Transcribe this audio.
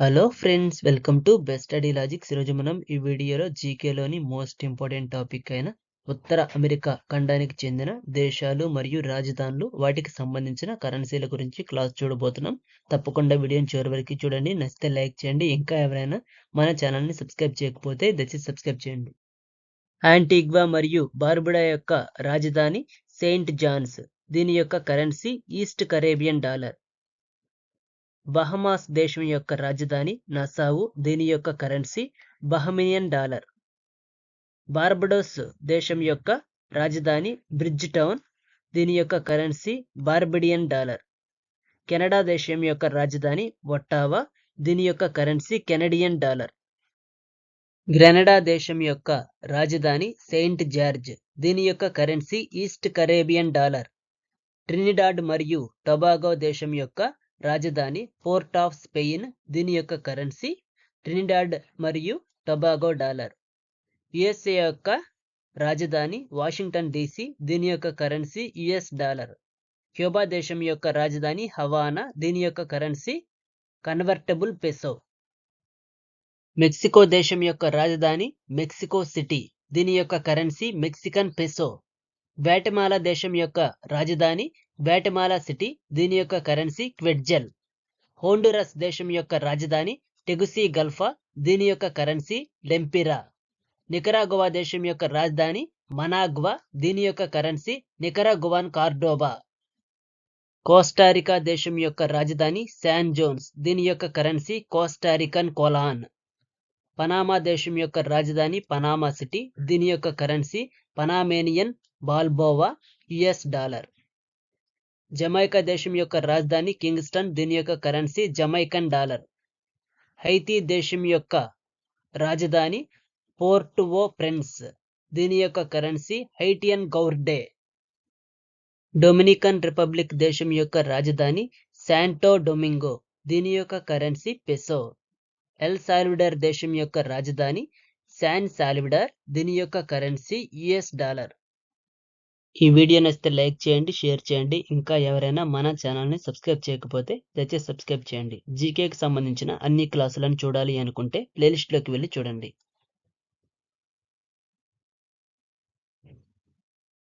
Hello friends welcome to best study logics ఈరోజు మనం ఈ వీడియోలో జీకేలోని మోస్ట్ ఇంపార్టెంట్ టాపిక్ అయిన ఉత్తర అమెరికా ఖండానికి చెందిన దేశాలు మరియు రాజధానులు వాటికి సంబంధించిన కరెన్సీల గురించి క్లాస్ చూడబోతున్నాం. తప్పకుండా వీడియోని చివరి వరకు చూడండి. నచ్చితే లైక్ చేయండి. ఇంకా ఎవరైనా మన ఛానల్ని సబ్స్క్రైబ్ చేయకపోతే దయచేసి సబ్స్క్రైబ్ చేయండి. యాంటిగ్వా మరియు బార్బుడా యొక్క రాజధాని సెయింట్ జాన్స్ దీని యొక్క currency East Caribbean dollar Bahamas దేశం యొక్క రాజధాని నసావు. దీని యొక్క కరెన్సీ బహమినియన్ డాలర్. బార్బడోస్ దేశం యొక్క రాజధాని బ్రిడ్జ్ టౌన్. దీని యొక్క కరెన్సీ బార్బిడియన్ డాలర్. కెనడా దేశం యొక్క రాజధాని ఒట్టావా. దీని యొక్క కరెన్సీ కెనడియన్ డాలర్. గ్రెనడా దేశం యొక్క రాజధాని సెయింట్ జార్జ్. దీని యొక్క currency East Caribbean dollar. Trinidad మరియు టొబాగో దేశం యొక్క రాజధాని పోర్ట్ ఆఫ్ స్పెయిన్ దీని యొక్క కరెన్సీ ట్రినిడాడ్ మరియు టొబాగో డాలర్. యుఎస్ఏ యొక్క రాజధాని వాషింగ్టన్ డీసీ దీని యొక్క కరెన్సీ యుఎస్ డాలర్. క్యూబా దేశం యొక్క రాజధాని హవానా దీని యొక్క కరెన్సీ కన్వర్టబుల్ పెసో. మెక్సికో దేశం యొక్క రాజధాని మెక్సికో సిటీ దీని యొక్క కరెన్సీ మెక్సికన్ పెసో. గ్వాటమాలా దేశం యొక్క రాజధాని గ్వాటమాలా సిటీ దీని యొక్క కరెన్సీ క్వెడ్జెల్. హోండురస్ దేశం యొక్క రాజధాని టెగుసి గల్ఫా దీని యొక్క కరెన్సీ లెంపిరా నికరాగువా దేశం యొక్క రాజధాని మనాగ్వా దీని యొక్క కరెన్సీ నికరాగువాన్ కార్డోబా. కోస్టారికా దేశం యొక్క రాజధాని శాన్ జోన్స్ దీని యొక్క కరెన్సీ కోస్టారికన్ కోలాన్. పనామా దేశం యొక్క రాజధాని పనామా సిటీ దీని యొక్క currency Panamanian balboa US dollar. Jamaica దేశం యొక్క రాజధాని కింగ్స్టన్ దీని యొక్క కరెన్సీ జమైకన్ డాలర్. హైతీ దేశం యొక్క రాజధాని పోర్టువో ప్రెన్స్ దీని యొక్క currency Haitian gourde Dominican Republic దేశం యొక్క రాజధాని శాంటో డొమింగో దీని యొక్క కరెన్సీ పెసో. ఎల్ సాల్విడర్ దేశం యొక్క రాజధాని శాన్ సాల్విడర్ దీని యొక్క కరెన్సీ యుఎస్ డాలర్. ఈ వీడియో నచ్చితే లైక్ చేయండి షేర్ చేయండి. ఇంకా ఎవరైనా మన ఛానల్ని సబ్స్క్రైబ్ చేయకపోతే దయచేసి సబ్స్క్రైబ్ చేయండి. జీకేకి సంబంధించిన అన్ని క్లాసులను చూడాలి అనుకుంటే ప్లేలిస్ట్లోకి వెళ్ళి చూడండి.